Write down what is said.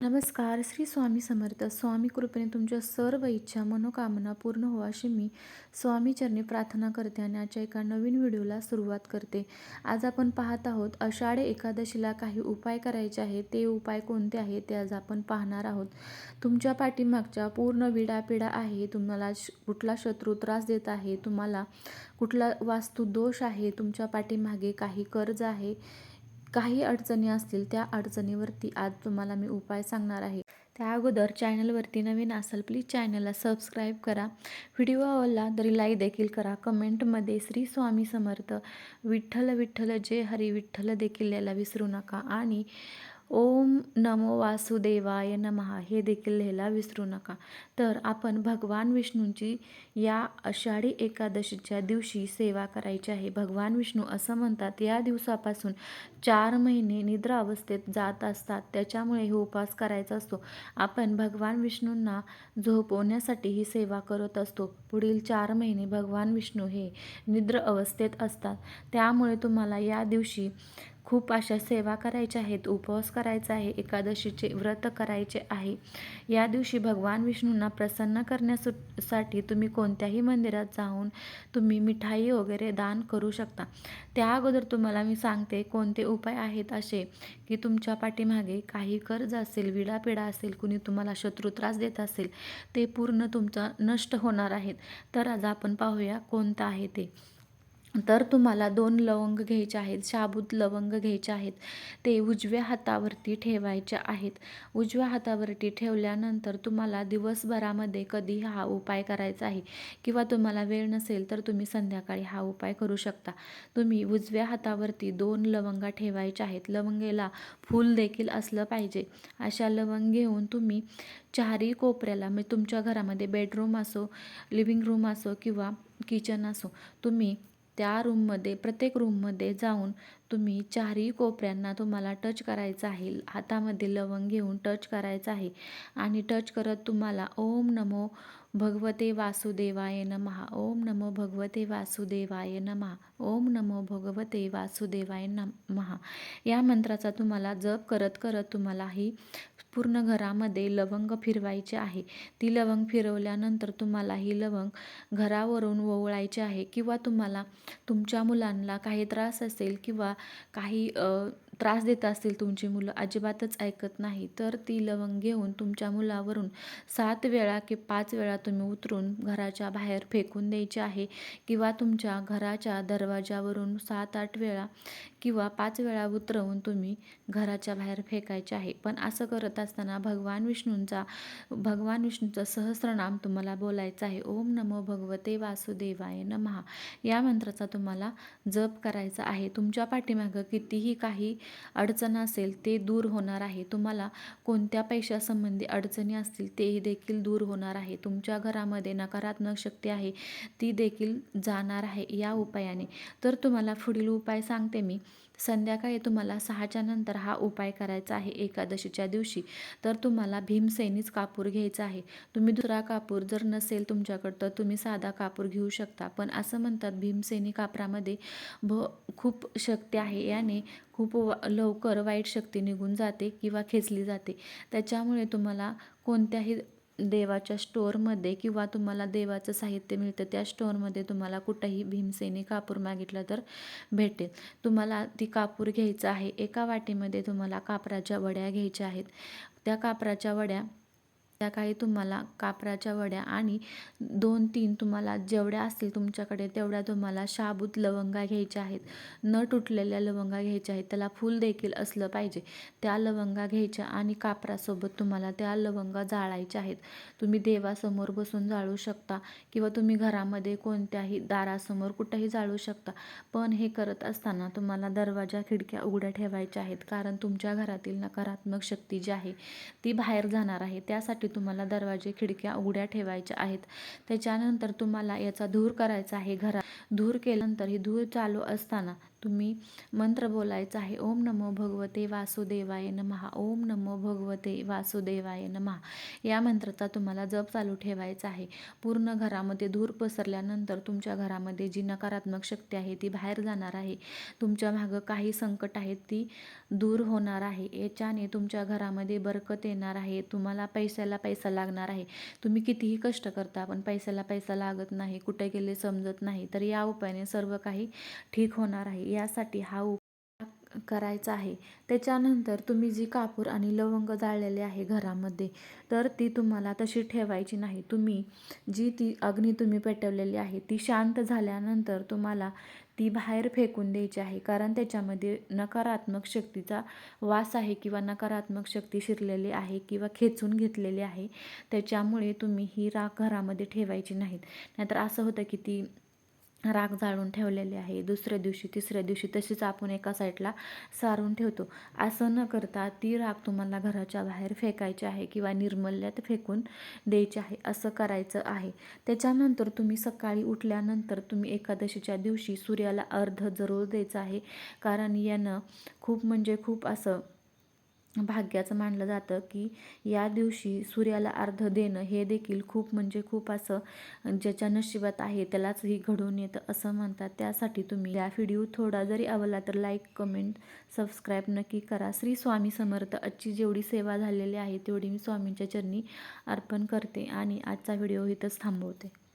नमस्कार श्री स्वामी समर्थ. स्वामी कृपेने तुमच्या सर्व इच्छा मनोकामना पूर्ण हो अशी मी स्वामीचरणी प्रार्थना करते आणि आजच्या एका नवीन व्हिडिओला सुरुवात करते. आज आपण पाहत आहोत आषाढी एकादशीला काही उपाय करायचे आहेत. ते उपाय कोणते आहेत ते आज आपण पाहणार आहोत. तुमच्या पाठीमागच्या पूर्ण विडापिडा आहे. तुम्हाला श कुठला शत्रू त्रास देत आहे तुम्हाला कुठला वास्तू दोष आहे तुमच्या पाठीमागे काही कर्ज आहे काही अडचणी असतील त्या अडचणीवरती आज तुम्हाला मी उपाय सांगणार आहे. त्या अगोदर चॅनलवरती नवीन असाल प्लीज चॅनलला सबस्क्राईब करा. व्हिडिओ आवडला तरी लाईक देखील करा. कमेंटमध्ये श्री स्वामी समर्थ विठ्ठल विठ्ठल जय हरी विठ्ठल देखील लिहायला विसरू नका. आणि ओम नमो वासुदेवाय नमहा हे देखील लिहायला विसरू नका. तर आपण भगवान विष्णूंची या आषाढी एकादशीच्या दिवशी सेवा करायची आहे. भगवान विष्णू असं म्हणतात या दिवसापासून चार महिने निद्रा अवस्थेत जात असतात. त्याच्यामुळे हे उपास करायचा असतो. आपण भगवान विष्णूंना झोपवण्यासाठी ही सेवा करत असतो. पुढील चार महिने भगवान विष्णू हे निद्र अवस्थेत असतात. त्यामुळे तुम्हाला या दिवशी खूप अशा सेवा करायच्या आहेत उपवास करायचा आहे एकादशीचे व्रत करायचे आहे. या दिवशी भगवान विष्णूंना प्रसन्न करण्यासाठी तुम्ही कोणत्याही मंदिरात जाऊन तुम्ही मिठाई वगैरे दान करू शकता. त्या अगोदर तुम्हाला मी सांगते कोणते उपाय आहेत असे की तुमच्या पाठीमागे काही कर्ज असेल विडापिडा असेल कुणी तुम्हाला शत्रू त्रास देत असेल ते पूर्ण तुमचा नष्ट होणार आहेत. तर आज आपण पाहूया कोणतं आहे ते. तर तुम्हाला दोन लवंग घ्यायचे आहेत शाबूत लवंग घ्यायचे आहेत ते उजव्या हातावरती ठेवायचे आहेत. उजव्या हातावरती ठेवल्यानंतर तुम्हाला दिवसभरामध्ये कधी हा उपाय करायचा आहे किंवा तुम्हाला वेळ नसेल तर तुम्ही संध्याकाळी हा उपाय करू शकता. तुम्ही उजव्या हातावरती दोन लवंगा ठेवायच्या आहेत. लवंगेला फूल देखील असलं पाहिजे. अशा लवंग घेऊन तुम्ही चारही कोपऱ्याला म्हणजे तुमच्या घरामध्ये बेडरूम असो लिव्हिंग रूम असो किंवा किचन असो तुम्ही त्या रूममध्ये प्रत्येक रूममध्ये जाऊन तुम्ही चारही कोपऱ्यांना तुम्हाला टच करायचं आहे. हातामध्ये लवंग घेऊन टच करायचं आहे. आणि टच करत तुम्हाला ओम नमो भगवते वासुदेवाय नमहा ओम नमो भगवते वासुदेवाय नमहा ओम नमो भगवते वासुदेवाय नमहा या मंत्राचा तुम्हाला जप करत करत तुम्हाला ही पूर्ण घरामध्ये लवंग फिरवायचे आहे. ती लवंग फिरवल्यानंतर तुम्हाला ही लवंग घरावरून ओवळायची आहे किंवा तुम्हाला तुमच्या मुलांना काही त्रास असेल किंवा काही त्रास देत असतील तुमची मुलं अजिबातच ऐकत नाही. तर ती लवंग घेऊन तुमच्या मुलावरून सात वेळा की पाच वेळा तुम्ही उतरून घराच्या बाहेर फेकून द्यायची आहे किंवा तुमच्या घराच्या दरवाजावरून सात आठ वेळा किंवा पाच वेळा उतरवून तुम्ही घराच्या बाहेर फेकायचे आहे. पण असं करत असताना भगवान विष्णूंचा भगवान विष्णूचा सहस्रनाम तुम्हाला बोलायचं आहे. ओम नमो भगवते वासुदेवाय नमहा या मंत्राचा तुम्हाला जप करायचा आहे. तुमच्या पाठीमागं कितीही काही अडचण असेल ते दूर होणार आहे. तुम्हाला कोणत्या पैशासंबंधी अडचणी असतील तेही देखील दूर होणार आहे. तुमच्या घरामध्ये नकारात्मक शक्ती आहे ती देखील जाणार आहे या उपायाने. तर तुम्हाला पुढील उपाय सांगते मी. संध्याकाळी तुम्हाला सहाच्या नंतर हा उपाय करायचा आहे एकादशीच्या दिवशी. तर तुम्हाला भीमसेनीच कापूर घ्यायचा आहे. तुम्ही दुसरा कापूर जर नसेल तुमच्याकडं तर तुम्ही साधा कापूर घेऊ शकता. पण असं म्हणतात भीमसेनी कापरामध्ये भ खूप शक्ती आहे. याने खूप लवकर वाईट शक्ती निघून जाते किंवा खेचली जाते. त्याच्यामुळे तुम्हाला कोणत्याही देवाच्या स्टोअरमध्ये किंवा तुम्हाला देवाचं साहित्य मिळतं त्या स्टोअरमध्ये तुम्हाला कुठंही भीमसेनी कापूर मागितलं तर भेटेल. तुम्हाला ती कापूर घ्यायचं आहे एका वाटीमध्ये तुम्हाला कापराच्या वड्या घ्यायच्या आहेत. त्या कापराच्या वड्या त्या काही तुम्हाला कापराच्या वड्या आणि दोन तीन तुम्हाला जेवढ्या असतील तुमच्याकडे तेवढ्या तुम्हाला शाबूत लवंगा घ्यायच्या आहेत. न तुटलेल्या लवंगा घ्यायच्या आहेत. त्याला फूल देखील असलं पाहिजे. त्या लवंगा घ्यायच्या आणि कापरासोबत तुम्हाला त्या लवंगा जाळायच्या आहेत. तुम्ही देवासमोर बसून जाळू शकता किंवा तुम्ही घरामध्ये कोणत्याही दारासमोर कुठंही जाळू शकता. पण हे करत असताना तुम्हाला दरवाजा खिडक्या उघड्या ठेवायच्या आहेत. कारण तुमच्या घरातील नकारात्मक शक्ती जी आहे ती बाहेर जाणार आहे. त्यासाठी तुम्हाला दरवाजे खिडक्या उघड्या ठेवायच्या आहेत. त्याच्यानंतर तुम्हाला याचा धूर करायचा आहे घरात. धूर केल्यानंतर ही धूर चालू असताना तुम्ही मंत्र बोलायचा आहे. ओम नमो भगवते वासुदेवाय नमहा ओम नमो भगवते वासुदेवाय नमहा या मंत्राचा तुम्हाला जप चालू ठेवायचा आहे. पूर्ण घरामध्ये धूर पसरल्यानंतर तुमच्या घरामध्ये जी नकारात्मक शक्ती आहे ती बाहेर जाणार आहे. तुमच्या मागं काही संकट आहेत ती दूर होणार आहे. याच्याने तुमच्या घरामध्ये बरकत येणार आहे. तुम्हाला पैशाला पैसा लागणार आहे. तुम्ही कितीही कष्ट करता पण पैशाला पैसा लागत नाही. कुठे गेले समजत नाही. तर या उपायाने सर्व काही ठीक होणार आहे. यासाठी हा उपाय करायचा आहे. त्याच्यानंतर तुम्ही जी कापूर आणि लवंग जाळलेले आहे घरामध्ये तर ती तुम्हाला तशी ठेवायची नाही. तुम्ही जी ती अग्नी तुम्ही पेटवलेली आहे ती शांत झाल्यानंतर तुम्हाला ती बाहेर फेकून द्यायची आहे. कारण त्याच्यामध्ये नकारात्मक शक्तीचा वास आहे किंवा नकारात्मक शक्ती शिरलेली आहे किंवा खेचून घेतलेली आहे त्याच्यामुळे तुम्ही ही राख घरामध्ये ठेवायची नाहीत. नाहीतर असं होतं की ती राख जाळून ठेवलेली आहे. दुसऱ्या दिवशी तिसऱ्या दिवशी तशीच आपण एका साईडला सारून ठेवतो. असं न करता ती राख तुम्हाला घराच्या बाहेर फेकायची आहे किंवा निर्मल्यात फेकून द्यायची आहे असं करायचं आहे. त्याच्यानंतर तुम्ही सकाळी उठल्यानंतर तुम्ही एकादशीच्या दिवशी सूर्याला अर्ध जरूर द्यायचं आहे. कारण यानं खूप म्हणजे खूप असं भाग्याचं मानलं जातं की या दिवशी सूर्याला अर्ध देणं हे देखील खूप म्हणजे खूप असं ज्याच्या नशिबात आहे त्यालाच ही घडून येतं असं म्हणतात. त्यासाठी तुम्ही या व्हिडिओ थोडा जरी आवडला तर लाईक कमेंट सबस्क्राईब नक्की करा. श्री स्वामी समर्थ आजची जेवढी सेवा झालेली आहे तेवढी मी स्वामींच्या चरणी अर्पण करते आणि आजचा व्हिडिओ इथंच थांबवते.